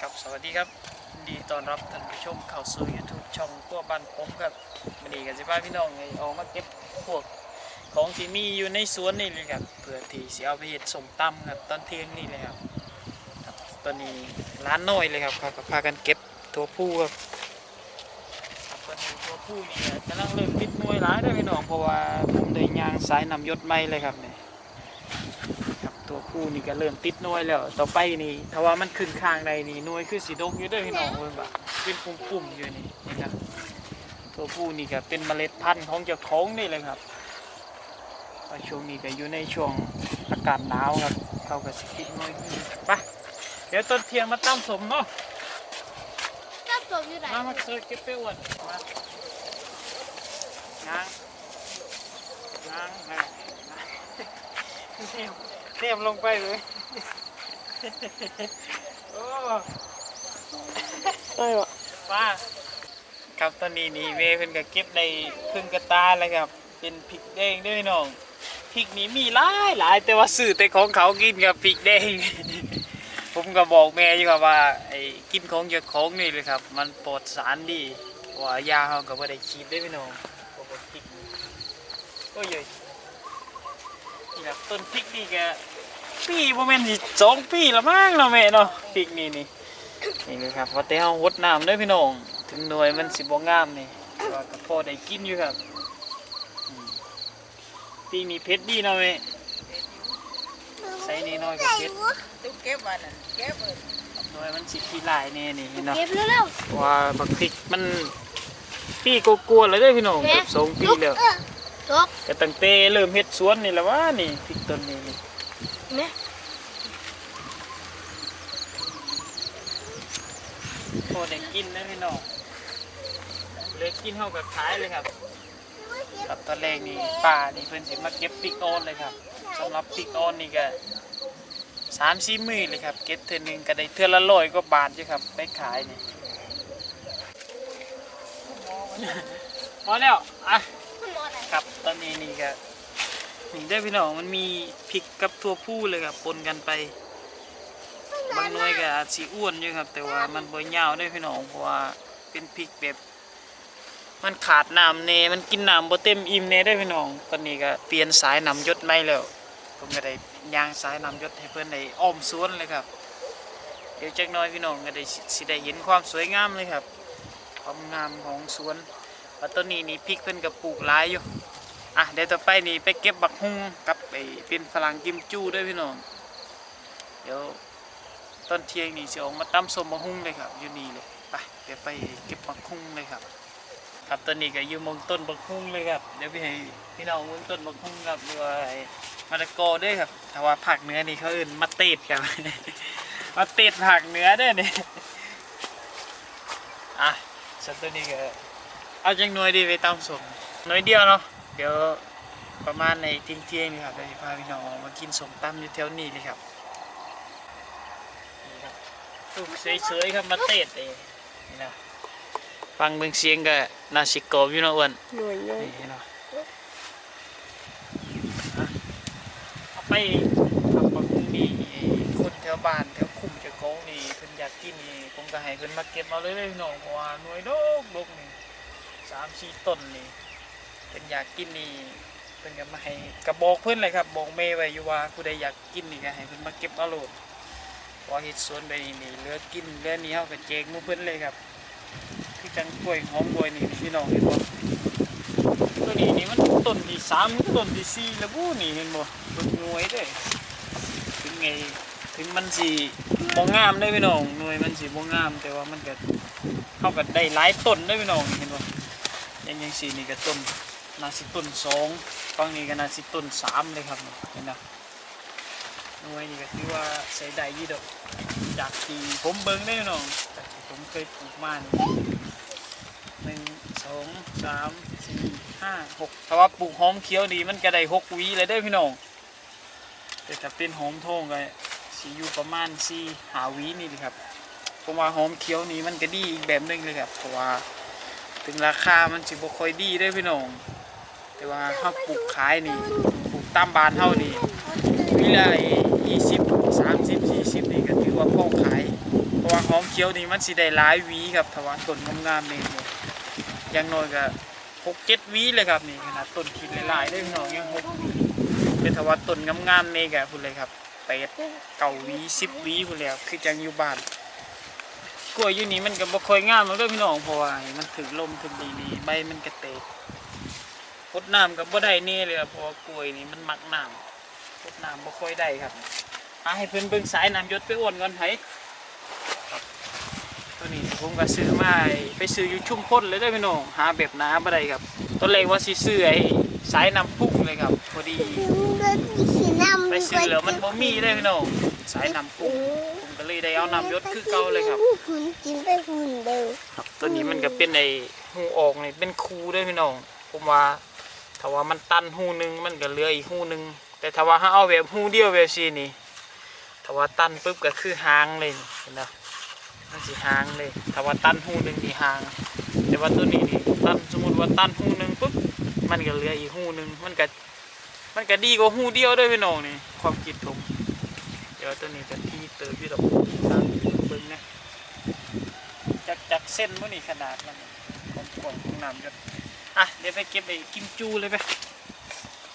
ครับสวัสดีครับยินดีต้อนรับท่านผู้ชมเข้าสู่ YouTube ช่องกั้วบ้านผมครับวันนี้ก็สิพาพี่น้องให้ออกมาเก็บพวกของที่มีอยู่ในสวนนี่เลยครับเพื่อที่สิเอาไปเฮ็ดสมตำครับตอนเที่ยงนี่เลยครับครับตอนนี้ร้านน้อยเลยครับเขาก็พากันเก็บตัวผู้ครับตอนนี้ตัวผู้นี่กำลังเริ่มติดหน่วยหลายได้อพี่น้องเพราะว่าผมได้ยางสายนำยศไม่เลยครับ เนี่ยครับตัวผู้นี่ก็เริ่มติดน้อยแล้ว ต่อไปนี่ถ้าว่ามันขึ้นข้างใดนี่น่วยคือสีดกอยู่เด้วยพี่น้องเบิ่งบ่เป็นปุ่มๆอยู่นี่นะครับตัวผู้นี่ก็เป็นเมล็ดพันธุ์ของเจ้าของนี่เลยครับช่วงนี้ก็อยู่ในช่วงอากาศหนาวครับเขาก็สิติดน้อยขึ้นไปเดี๋ยวตอนเทียงมาตั้มสมเนาะชอบสมอยู่ไหนมามาเจอเก็บไปอ้วนมางางง้างง้าง เทียมเทียมลงไปเลยโอ้ได้หรอป้าครับตอนนี้นี่เมย์เพิ่นก็เก็บในพึ่งกระตาแล้วครับ เป็นพริกแดงด้วยน้องพริกนี้มีหลายหลายแต่ว่าซื้อแต่ของเขากินกับพริกแดง ผมก็บอกแม่อยู่ครับว่าไอ้กินของเจ้าของนี่เลยครับ มันปลอดสารดีเพราะว่ายาเขาก็บ่ได้ฉีดได้พี่น้องเพราะว่าพริกนี่ก็เยอะ นี่ครับต้นพริกนี่ก็ปีบ่แม่นสิสองปีละมั้งเนาะแม่เนาะพริกนี่นี่นี่เลยครับว่าแต่เฮาหดน้ำเด้อพี่น้อง ถึงหน่วยมันสิบ่งามนี่แต่ว่าก็พอได้กินอยู่ครับอืมปีนี้เผ็ดดีเนาะแม่ใส่นี่น้อยก็เผ็ดตุ๊กเก็บมันน่ะเก็บเออหน่วยมันสิขี้ลายแน่นี่เนาะเก็บเร็วว่าบักพริกมันปีกลัวๆแล้วเด้อพี่น้องเกือบสองปีแล้ว ๆตกก็ตั้งแต่เริ่มเฮ็ดสวนนี่แหละว่านี่พริกต้นนี้นี่เนี่ยพอได้กินนะพี่น้องเลยกินเฮาก็ขายเลยครับครับตอนแรกนี่ป้านี่เพิ่นสิมาเก็บพริกออนเลยครับสำหรับพริกออนนี่ก็สามสี่มื้อเลยครับ เก็บเทื่อหนึงก็ได้เทื่อละร้อยกว่าบาทอยู่ครับไปขายนี่พอแล้วอะ ครับ ตอนนี้นี่ก็นี่ได้พี่น้องมันมีพริกกับทั่วผู้เลยครับปนกันไปบางหน่วยก็อาจสิอ้วนอยู่ครับ แต่ว่ามันบ่ยาวได้พี่น้องเพราะว่าเป็นพริกแบบมันขาดน้ำเนมันกินน้ำบ่เต็มอิ่มเนได้พี่น้อง ตอนนี้ก็เปลี่ยนสายน้ำยศไม่แล้วผมก็ได้ย่างสายน้ำยศให้เพื่อนได้อ้อมสวนเลยครับ เดี๋ยวจักน้อยพี่น้องก็ได้สิได้เห็นความสวยงามเลยครับ ความงามของสวน ว่าต้นนี้นี่พริกเพิ่นก็ปลูกหลายอยู่อะเดี๋ยวต่อไปนี่ไปเก็บบักฮุ่งกับไอ้เป็นฝรั่งกิมจูด้วยพี่น้องเดี๋ยวต้นเทียงนี่สิออกมาตั้มสมบักฮุ่งเลยครับอยู่นี่เลยไปเดี๋ยวไปเก็บบักฮุ่งเลยครับ ครับตอนนี้ก็อยู่มองต้นบักฮุ่งเลยครับเดี๋ยวพี่ให้พี่น้องมองต้นบักฮุ่งครับดูว่าไอ้มะละกอด้วยครับแต่ว่าผักเนื้อนี่เขาเอื่นมาเตดครับมาเตดผักเนื้อด้วยนี่อะสัตว์ตัวนี้ก็ เอาจังหน่วยดีไปตามสมหน่วยเดียวเนาะเดี๋ยวประมาณในทิ้งเที่ยงนี่ครับเดี๋ยวสิพาพี่น้องออกมากินสมตำอยู่แถวนี้เลยครับนี่ครับลูกเฉยๆครับมาเตดเองนี่นะฟังเบิ่งเสียงก็น่าสิกรอบอยู่เนาะอ้วนหน่วยเลยนี่เนาะอะเอาไปทำบักหุ่งนี่คนแถวบ้านแถวคุ้มเจ้าของนี่เพิ่นอยากกินนี่ผมก็ให้เพิ่นมาเก็บเอาเลยเลยพี่น้องเพราะว่าหน่วยดกดกนี่ สามสี่ต้นนี่เพิ่นอยากกินนี่เพิ่นก็มาให้กระบอกเพิ่อนเลยครับบอกแม่ไว้อยู่ว่าผู้ใดอยากกินนี่ก็ให้เพิ่อนมาเก็บเอาโลดพอเฮ็ดสวนไปนี่นี่เหลือกินเหลือนี่เฮาก็แจกหมู่เพิ่อนเลยครับคือจังกล้วยหอมกล้วยนี่พี่น้องเห็นบ่ตัวนี้นี่มันต้นที่สามต้นที่สี่แล้วบูนี่เห็นบ่ต้นหน่วยเด้อถึงไงถึงมันสิบ่งามเด้พี่น้องหน่วยมันสิบ่งาม แต่ว่ามันก็เฮาก็ได้หลายต้นเด้พี่น้องเห็นบ่ ย่างจังซี่นี่ก็ต้นนาสิต้นสองฝั่งนี้ก็นาสิต้นสามเลยครับเห็นบ่หน่วยนี่ก็ถือว่าใช้ได้ยู่ดอกจากที่ผมเบิ่งได้พี่น้องจากที่ผมเคยปลูกมานหนึ่งสองสามสี่ห้าหกถ้าว่าปลูกหอมเขียวดีมันก็ได้หกวีเลยได้พี่น้องแต่ถ้าเป็นหอมทองก็สีอยู่ประมาณสี่หาวีนี่เลยครับผมว่าหอมเขียวนี่มันก็ดีอีกแบบหนึงเลยครับเพราะว่า ถึงราคามันสิบ่ค่อยดีได้พี่น้อง แต่ว่าถ้าปลูกขายนี่ปลูกตามบ้านเฮานี่วิละยี่สิบสามสิบสี่สิบนี่ขียวนี่มันสิได้หลายวีครับถ้าว่าต้นงามๆนี่เนี่ยอย่างน้อยก็หกเจ็ดวีเลยครับนี่ขนาดต้นขีดหลายๆเด้พี่น้องยังหกวีเป็นถ้าว่าต้นงามๆนี่ก็พุ่นเลยครับแปดเก้าวีสิบวีพุ่นแล้วคือจังอยู่บ้าน ล้วยอยู่นี่มันก็บ่ค่อยงามหรอกเด้อพี่น้องเพราะว่ามันถึงลมถึงดีนี่ใบมันกระเตกพดน้ำก็บ่ได้แน่เลยครับเพราะว่ากล้วยนี่มันมักน้ำพดน้ำบ่ค่อยได้ครับหาให้เพิ่นเบิ่งสายน้ำหยศไปอ้วนก่อนไผครับตัวนี้ผมก็ซื้อมาให้ไปซื้ออยู่ชุมพลเลยเด้อพี่น้องหาแบบน้าบ่ได้ครับตอนแรกว่าสิซื้อไอ้สายน้ำพุ่งเลยครับพอดีไปซื้อแล้วมันบ่มีเด้อพี่น้องสายน้ำพุ่งผมก็ เลยได้เอาน้ำยศคือเก่าเลยครับคุณกินไปคุณเดียวครับ ตัวนี้มันก็เป็นไอ้หูออกนี่เป็นคูด้วยพี่น้อง ผมว่าถ้าว่ามันตันหูหนึงมันก็เหลืออีกหูหนึง แต่ถ้าว่าถ้าเอาแบบหูเดียวแบบซีนี่ถ้าว่าตันปุ๊บก็คือหางเลยเห็นไหมมันสิหางเลยถ้าว่าตันหูหนึงนี่หาง แต่ว่าตัวนี้นี่ตันสมมติว่าตันหูหนึงปุ๊บมันก็เหลืออีกหูหนึงมันก็มันก็ดีกว่าหูเดียวด้วยพี่น้องนี่ความคิดผม เดี๋ยวตัวนี้จะที่เติมพี่ดอกทางเบิ่งนะจากจากเส้นมันนี่ขนาดมันของของของน้ำหยดอะเดี๋ยวไปเก็บไอ้กิมจูเลยไป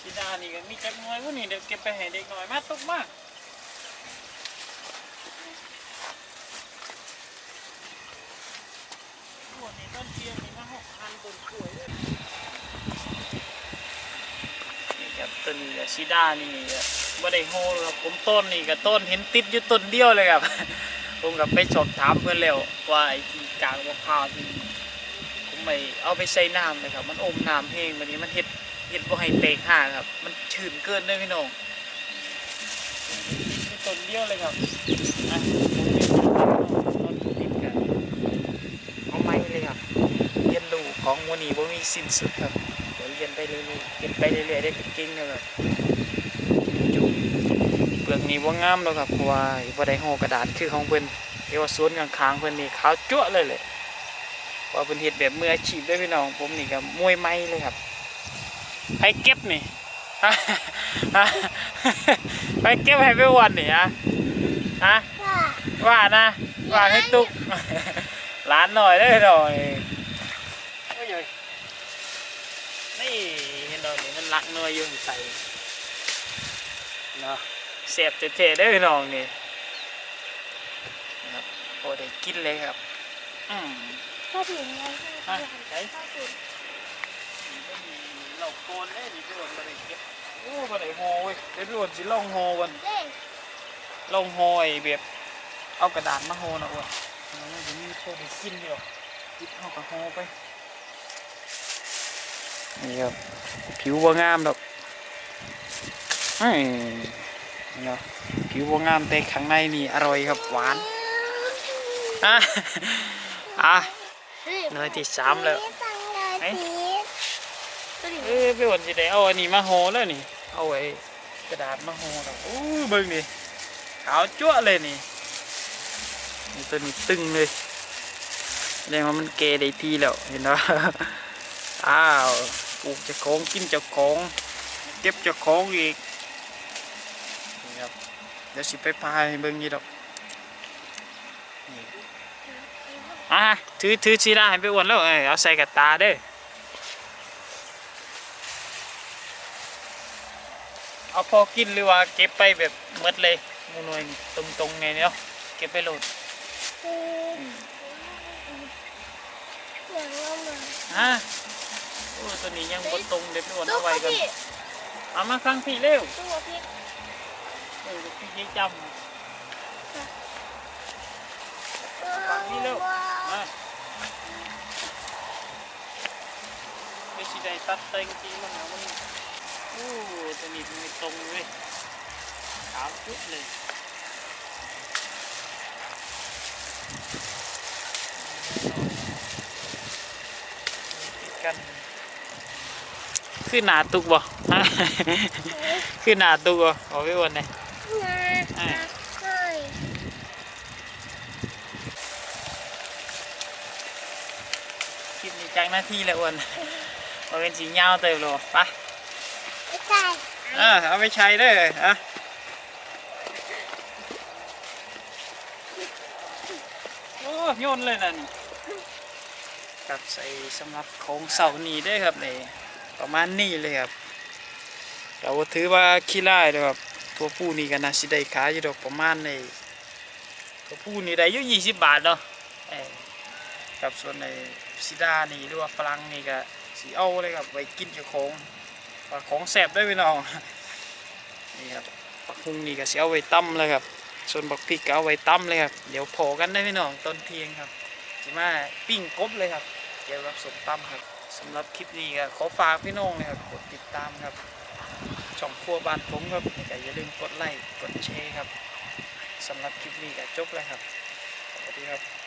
ชิดานี่ก็มีจักหน้อยพวกนี้เดี๋ยวเก็บไปให้เด็กหน่อยมาตกมากวดนี่ต้นเทียมนี่มาหกพันต้นกล้วยเลยนี่ครับ ต้นนี้ชิด้านี่ไม่ได้โฮหรอกผมต้นนี่กับต้นเห็นติดอยู่ต้นเดียวเลยครับ ผมกับไปสอบถามเพื่อนแล้วว่าไอ้ที่กลางมะพร้าวที่ผมไปเอาไปใส่น้ำเลยครับ มันอมน้ำแห้งวันนี้มันเห็ดเห็ดบ่ให้เตกห่าครับ มันชื้นเกินเลยพี่น้องต้นเดียวเลยครับอะผมมีต้นกันเอาไม้เลยครับเรียนรู้ของวันนี้บ่มีสิ้นสุดครับ เดี๋ยวเรียนไปเรื่อยๆเรียนไปเรื่อยๆได้เก่งเลยครับจุ๊เปลือกนี้ว่างามแล้วครับเพราะว่าบ่ได้ห่อกระดาษคือของเพิ่นเรียกว่าสวนข้างเพิ่นนี่ขาวจั่วเลยเลยว่าเพิ่นเฮ็ดแบบมืออาชีพด้วยพี่น้องผมนี่ก็มวยไม้เลยครับไปเก็บนี่ไปเก็บให้ไปวันนี่ฮะฮะว่านะว่าให้ตุกหลานหน่อยเด้หน่อยโอ้ย นดอกนี่มันรักหน่อยอยู่ใส่เนาะเสียบเท่ๆได้อพี่น้องนี่นะครับโอ้ได้กินเลยครับ อืมถ้าถึงไงอะไหนถ้าถึงเราโกนได้ดิพี่วันมาได้เก็บโอ้มาได้โฮเว้ยเดี๋ยวพี่วันสิลองโฮวันเด้งลองโฮไอ้แบบเอากระดาษมาโฮนะอ้วนมันจะมีโชว์ได้กินเดียวยิบเอากระโฮไป นี่ครับ ผิวว่างามดอกอืมนี่เนาะผิวว่างามแต่ข้างในนี่อร่อยครับหวานอะอะเนยที่สามแล้วไหนตัวนี้เอ้ยไปวันสิได้เอาอันนี้มาห่อแล้วนี่ เอาไว้กระดาษมาห่อแล้วโอ้ยเบิ่งนี่ขาวจั่วะเลยนี่นี่ตัวนี้ตึงเลยแสดงว่ามันเกได้ทีแล้วเห็นไหมอ้าว ปลูกเจะของกินเจะของเก็บเจะของอีกนี่ครับเดี๋ยวสิไปพาให้เบิ่งยี่ดอกนี่อะถือถือชีได้ให้ไปอ้วนแล้วเอ้ยเอาใส่กับตาเด้อเอาพอกินหรือว่าเก็บไปแบบหมดเลยหมูหน่วยตรงๆไงเนาะเก็บไปโหลดอย่างว่ามาฮะโอ้ตัวนี้ยังบนตรงเดี๋ยวพี่อ้วนตู้เอาไว้กันพี่เอามาฟังพี่เร็วตู้พี่เออพี่ยังจำฟังพี่เร็วมาไม่ใช่ได้ตัดเต็งจริงมันนะมันโอ้ตัวนี้มันไม่ตรงเลยขาวจุดเลยกัน คือหนาตุกบ่คือหนาตุกบ่เอาไว้วันไหนนะใช่คลิปนี้จังหน้าที่แล้วอ้วนเอาเป็นสีเงาเติมโลไปไม่ใช่เออเอาไปใช้เด้ออะโอ้โยนเลยนะนี่กับใส่สำหรับของเสานี้ได้อครับนี่ ประมาณนี้เลยครับเราถือว่าขี้ไล่เลยครับตัวผู้นี่ก็น่าสิได้ขายอยู่ดอกประมาณในตัวผู้นี่ได้อยู่ยี่สิบบาทเนาะกับส่วนในซิดานี่หรือว่าฝรั่งนี่ก็สีเอาเลยครับไว้กินเจ้าของว่าของแสบได้อพี่น้องนี่ครับปักฮุงนี่ก็สิเอาไว้ตั้มเลยครับ ส่วนบักพริกก็เอาไว้ตั้มเลยครับเดี๋ยวพอกันได้พี่น้องตอนเที่ยงครับสิมาปิ้งกบเลยครับเกี่ยวกับสมตั้มครับ สำหรับคลิปนี้ก็ขอฝากพี่น้องนะครับกดติดตามครับ ช่องครัวบ้านผมครับก็อย่าลืมกดไลค์กดแชร์ครับสำหรับคลิปนี้ก็จบแล้วครับสวัสดีครับ